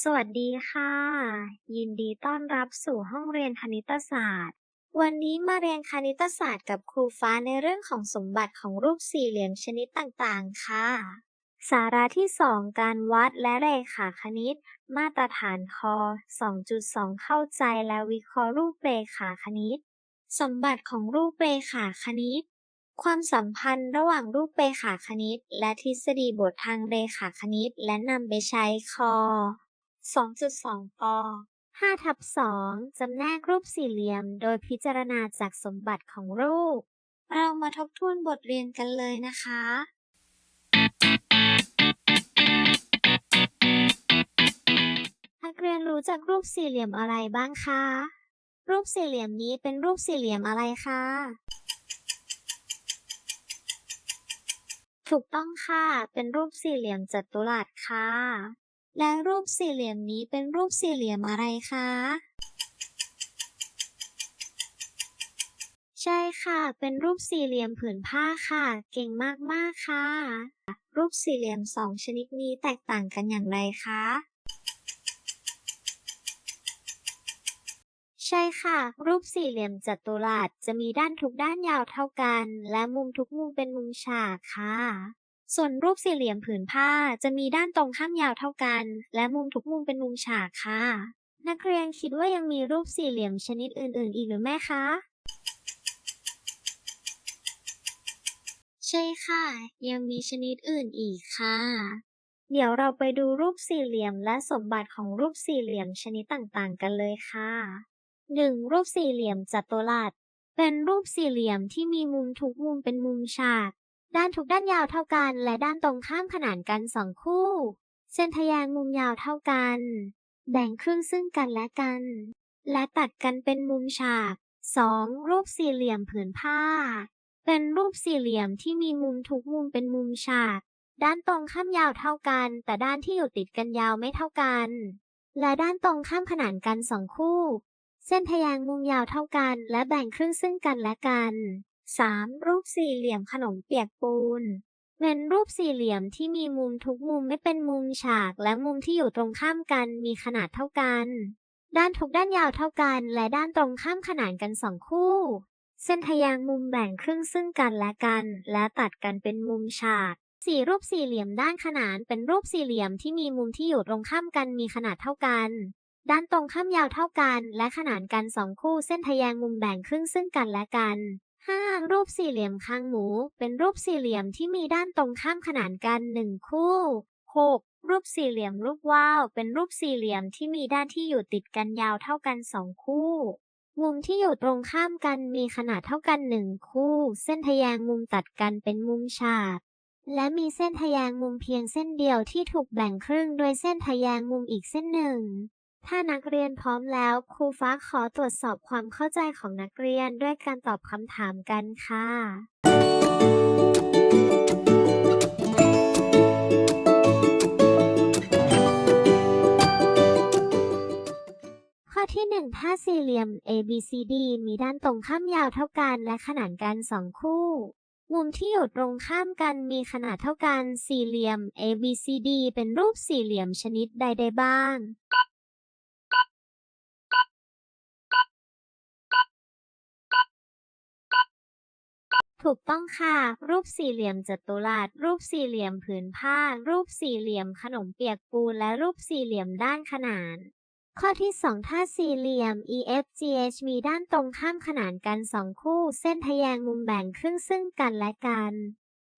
สวัสดีค่ะ ยินดีต้อนรับสู่ห้องเรียนคณิตศาสตร์ วันนี้มาเรียนคณิตศาสตร์กับครูฟ้าในเรื่องของสมบัติของรูปสี่เหลี่ยมชนิดต่างๆ ค่ะ สาระที่ 2 การวัดและเรขาคณิต มาตรฐานคอ 2.2 เข้าใจและวิเคราะห์รูปเรขาคณิต สมบัติของรูปเรขาคณิต ความสัมพันธ์ระหว่างรูปเรขาคณิต และทฤษฎีบททางเรขาคณิต และนำไปใช้คอ 2.2 ป 5ทับ2จำแนกรูปสี่เหลี่ยม โดยพิจารณาจากสมบัติของรูป เรามาทบทวนบทเรียนกันเลยนะคะ นักเรียนรู้จักรูปสี่เหลี่ยมอะไรบ้างคะ รูปสี่เหลี่ยมนี้เป็นรูปสี่เหลี่ยมอะไรคะ ถูกต้องค่ะ เป็นรูปสี่เหลี่ยมจัตุรัสค่ะ และรูปสี่เหลี่ยมนี้เป็นรูปสี่เหลี่ยมอะไรคะ ใช่ค่ะ เป็นรูปสี่เหลี่ยมผืนผ้าค่ะ เก่งมากๆค่ะ รูปสี่เหลี่ยมสองชนิดนี้แตกต่างกันอย่างไรคะ ใช่ค่ะ รูปสี่เหลี่ยมจัตุรัสจะมีด้านทุกด้านยาวเท่ากัน และมุมทุกมุมเป็นมุมฉากค่ะ ส่วนรูปสี่เหลี่ยมผืนผ้าจะมีด้านตรงข้ามยาวเท่ากัน และมุมทุกมุมเป็นมุมฉากค่ะ นักเรียนคิดว่ายังมีรูปสี่เหลี่ยมชนิดอื่น ๆ อีกหรือไม่คะใช่ค่ะ ยังมีชนิดอื่นอีกค่ะ เดี๋ยวเราไปดูรูปสี่เหลี่ยมและสมบัติของรูปสี่เหลี่ยมชนิดต่างๆ กันเลยค่ะ 1. รูปสี่เหลี่ยมจัตุรัสเป็นรูปสี่เหลี่ยมที่มีมุมทุกมุมเป็นมุมฉาก ด้านทุกด้านยาวเท่ากัน และด้านตรงข้ามขนานกันสองคู่ เส้นทแยงมุมยาวเท่ากัน แบ่งครึ่งซึ่งกันและกัน และตัดกันเป็นมุมฉาก 2. รูปสี่เหลี่ยมผืนผ้า เป็นรูปสี่เหลี่ยมที่มีมุมทุกมุมเป็นมุมฉาก ด้านตรงข้ามยาวเท่ากัน แต่ด้านที่อยู่ติดกันยาวไม่เท่ากัน และด้านตรงข้ามขนานกันสองคู่ เส้นทแยงมุมยาวเท่ากัน และแบ่งครึ่งซึ่งกันและกัน 3. รูปสี่เหลี่ยมขนมเปียกปูน เป็นรูปสี่เหลี่ยมที่มีมุมทุกมุมไม่เป็นมุมฉาก และมุมที่อยู่ตรงข้ามกันมีขนาดเท่ากัน ด้านทุกด้านยาวเท่ากัน และด้านตรงข้ามขนานกันสองคู่ เส้นทะแยงมุมแบ่งครึ่งซึ่งกันและกัน และตัดกันเป็นมุมฉากสี่รูปสี่เหลี่ยมด้านขนานเป็นรูปสี่เหลี่ยมที่มีมุมที่อยู่ตรงข้ามกันมีขนาดเท่ากัน ด้านตรงข้ามยาวเท่ากัน และขนานกันสองคู่เส้นทะแยงมุมแบ่งครึ่งซึ่งกันและกัน 5. รูปสี่เหลี่ยมคางหมู เป็นรูปสี่เหลี่ยมที่มีด้านตรงข้ามขนานกันหนึ่งคู่ 6. รูปสี่เหลี่ยมรูปว่าว เป็นรูปสี่เหลี่ยมที่มีด้านที่อยู่ติดกันยาวเท่ากันสองคู่ มุมที่อยู่ตรงข้ามกันมีขนาดเท่ากันหนึ่งคู่ เส้นทแยงมุมตัดกันเป็นมุมฉากและมีเส้นทแยงมุมเพียงเส้นเดียวที่ถูกแบ่งครึ่งโดยเส้นทแยงมุมอีกเส้นหนึ่ง ถ้านักเรียนพร้อมแล้ว ครูฟ้าขอตรวจสอบความเข้าใจของนักเรียนด้วยการตอบคำถามกันค่ะ ข้อที่ 1 ถ้าสี่เหลี่ยม ABCD มีด้านตรงข้ามยาวเท่ากันและขนานกันสองคู่ มุมที่อยู่ตรงข้ามกันมีขนาดเท่ากัน สี่เหลี่ยม ABCD เป็นรูปสี่เหลี่ยมชนิดใดได้บ้าง ถูกต้องค่ะ รูปสี่เหลี่ยมจัตุรัส รูปสี่เหลี่ยมผืนผ้า รูปสี่เหลี่ยมขนมเปียกปูน และรูปสี่เหลี่ยมด้านขนาน ข้อที่2ถ้าสี่เหลี่ยม EFGH มีด้านตรงข้ามขนานกันสองคู่ เส้นทแยงมุมแบ่งครึ่งซึ่งกันและกัน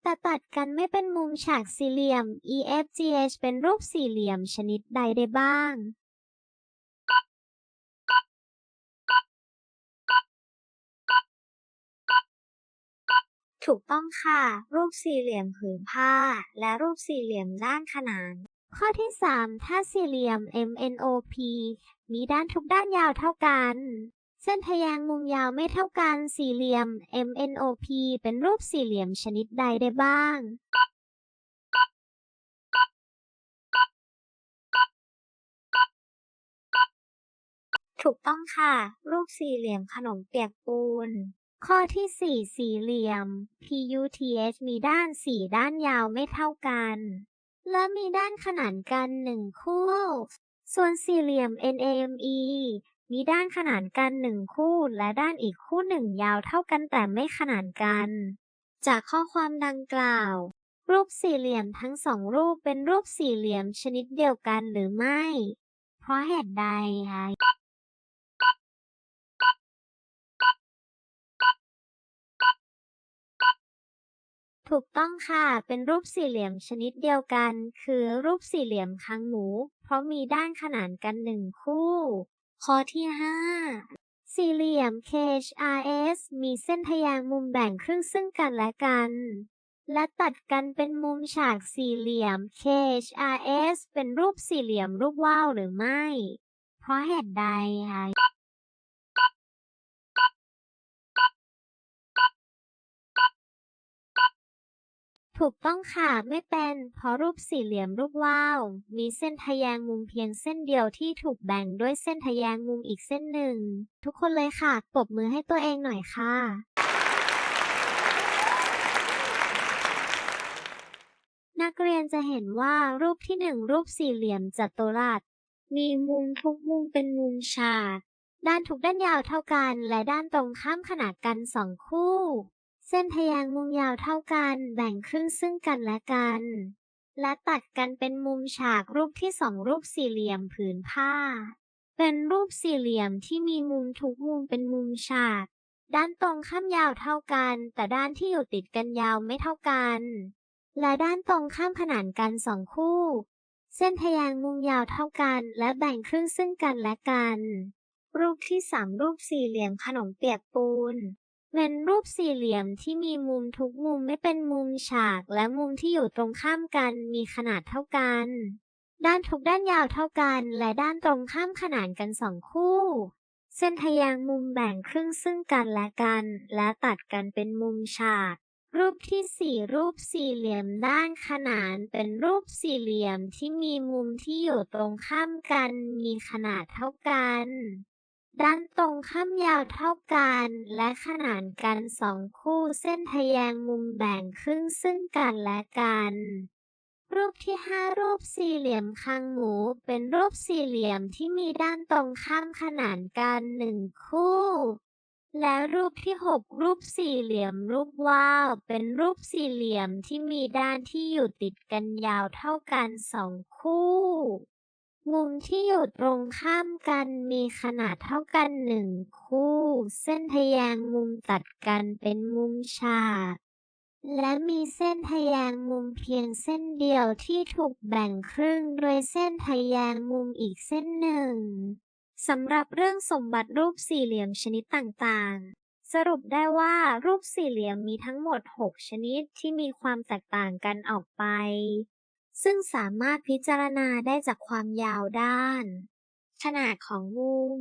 แต่ตัดกันไม่เป็นมุมฉากสี่เหลี่ยม EFGH เป็นรูปสี่เหลี่ยมชนิดใดได้บ้าง ถูกต้องค่ะ รูปสี่เหลี่ยมผืนผ้า และรูปสี่เหลี่ยมด้านขนาน ข้อที่ 3 ถ้าสี่เหลี่ยม MNOP มีด้านทุกด้านยาวเท่ากัน เส้นทะแยงมุมยาวไม่เท่ากันสี่เหลี่ยม MNOP เป็นรูปสี่เหลี่ยมชนิดใดได้บ้างถูกต้องค่ะ รูปสี่เหลี่ยมขนมเปียกปูน ข้อที่ 4 สี่เหลี่ยม PUTH มีด้านสี่ด้านยาวไม่เท่ากัน และมีด้านขนานกันหนึ่งคู่ ส่วนสี่เหลี่ยม NAME มีด้านขนานกันหนึ่งคู่ และด้านอีกคู่หนึ่งยาวเท่ากันแต่ไม่ขนานกัน จากข้อความดังกล่าว รูปสี่เหลี่ยมทั้งสองรูปเป็นรูปสี่เหลี่ยมชนิดเดียวกันหรือไม่ เพราะเหตุใด ถูกต้องค่ะ เป็นรูปสี่เหลี่ยมชนิดเดียวกัน คือรูปสี่เหลี่ยมคางหมู เพราะมีด้านขนานกันหนึ่งคู่ ข้อที่ 5 สี่เหลี่ยม KHRS มีเส้นทแยงมุมแบ่งครึ่งซึ่งกันและกัน และตัดกันเป็นมุมฉากสี่เหลี่ยม KHRS เป็นรูปสี่เหลี่ยมรูปว่าวหรือไม่ เพราะเหตุใดคะ ถูกต้องค่ะ ไม่เป็น เพราะรูปสี่เหลี่ยมรูปว่าว มีเส้นทะแยงมุมเพียงเส้นเดียวที่ถูกแบ่งด้วยเส้นทะแยงมุมอีกเส้นหนึ่ง ทุกคนเลยค่ะปรบมือให้ตัวเองหน่อยค่ะ นักเรียนจะเห็นว่ารูปที่หนึ่งรูปสี่เหลี่ยมจัตุรัส มีมุมทุกมุมเป็นมุมฉาก ด้านทุกด้านยาวเท่ากัน และด้านตรงข้ามขนานกันสองคู่ เส้นทะแยงมุมยาวเท่ากันแบ่งครึ่งซึ่งกันและกัน และตัดกันเป็นมุมฉากรูปที่สองรูปสี่เหลี่ยมผืนผ้า เป็นรูปสี่เหลี่ยมที่มีมุมทุกมุมเป็นมุมฉาก ด้านตรงข้ามยาวเท่ากัน แต่ด้านที่อยู่ติดกันยาวไม่เท่ากัน และด้านตรงข้ามขนานกันสองคู่ เส้นทะแยงมุมยาวเท่ากัน และแบ่งครึ่งซึ่งกันและกัน รูปที่สามรูปสี่เหลี่ยมขนมเปียกปูน เป็นรูปสี่เหลี่ยมที่มีมุมทุกมุมไม่เป็นมุมฉากและมุมที่อยู่ตรงข้ามกันมีขนาดเท่ากัน ด้านทุกด้านยาวเท่ากันและด้านตรงข้ามขนานกันสองคู่ เส้นทะแยงมุมแบ่งครึ่งซึ่งกันและกัน และตัดกันเป็นมุมฉาก รูปที่สี่รูปสี่เหลี่ยมด้านขนานเป็นรูปสี่เหลี่ยมที่มีมุมที่อยู่ตรงข้ามกันมีขนาดเท่ากัน ด้านตรงข้ามยาวเท่ากัน และขนานกันสองคู่เส้นทแยงมุมแบ่งครึ่งซึ่งกันและกัน รูปที่ห้ารูปสี่เหลี่ยมคางหมูเป็นรูปสี่เหลี่ยมที่มีด้านตรงข้ามขนานกันหนึ่งคู่ และรูปที่หกรูปสี่เหลี่ยมรูปว่าวเป็นรูปสี่เหลี่ยมที่มีด้านที่อยู่ติดกันยาวเท่ากันสองคู่ มุมที่อยู่ตรงข้ามกันมีขนาดเท่ากันหนึ่งคู่ เส้นทแยงมุมตัดกันเป็นมุมฉากและมีเส้นทแยงมุมเพียงเส้นเดียวที่ถูกแบ่งครึ่งโดยเส้นทแยงมุมอีกเส้นหนึ่งสำหรับเรื่องสมบัติรูปสี่เหลี่ยมชนิดต่างๆ สรุปได้ว่ารูปสี่เหลี่ยมมีทั้งหมด 6 ชนิดที่มีความแตกต่างกันออกไป ซึ่งสามารถพิจารณาได้จากความยาวด้าน ขนาดของมุม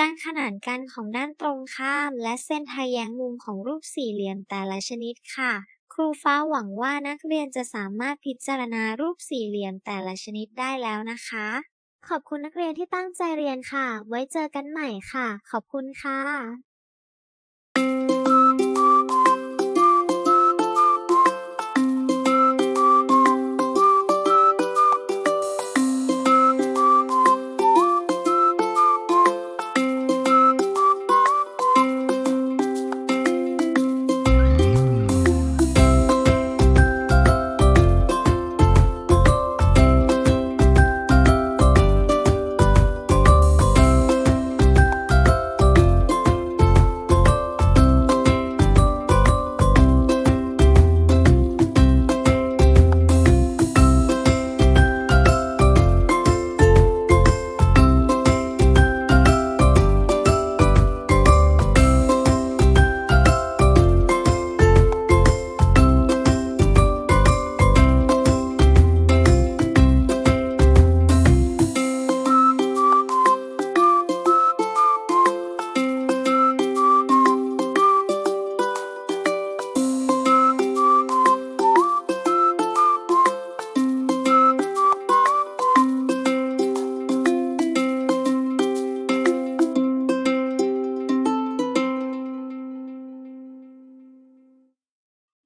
การขนานกันของด้านตรงข้าม และเส้นทะแยงมุมของรูปสี่เหลี่ยมแต่ละชนิดค่ะ ครูฟ้าหวังว่านักเรียนจะสามารถพิจารณารูปสี่เหลี่ยมแต่ละชนิดได้แล้วนะคะ ขอบคุณนักเรียนที่ตั้งใจเรียนค่ะ ไว้เจอกันใหม่ค่ะ ขอบคุณค่ะ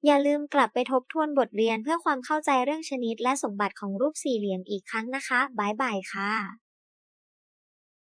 อย่าลืมกลับไปทบทวนบทเรียนเพื่อความเข้าใจเรื่องชนิดและสมบัติของรูปสี่เหลี่ยมอีกครั้งนะคะ บ๊ายบายค่ะ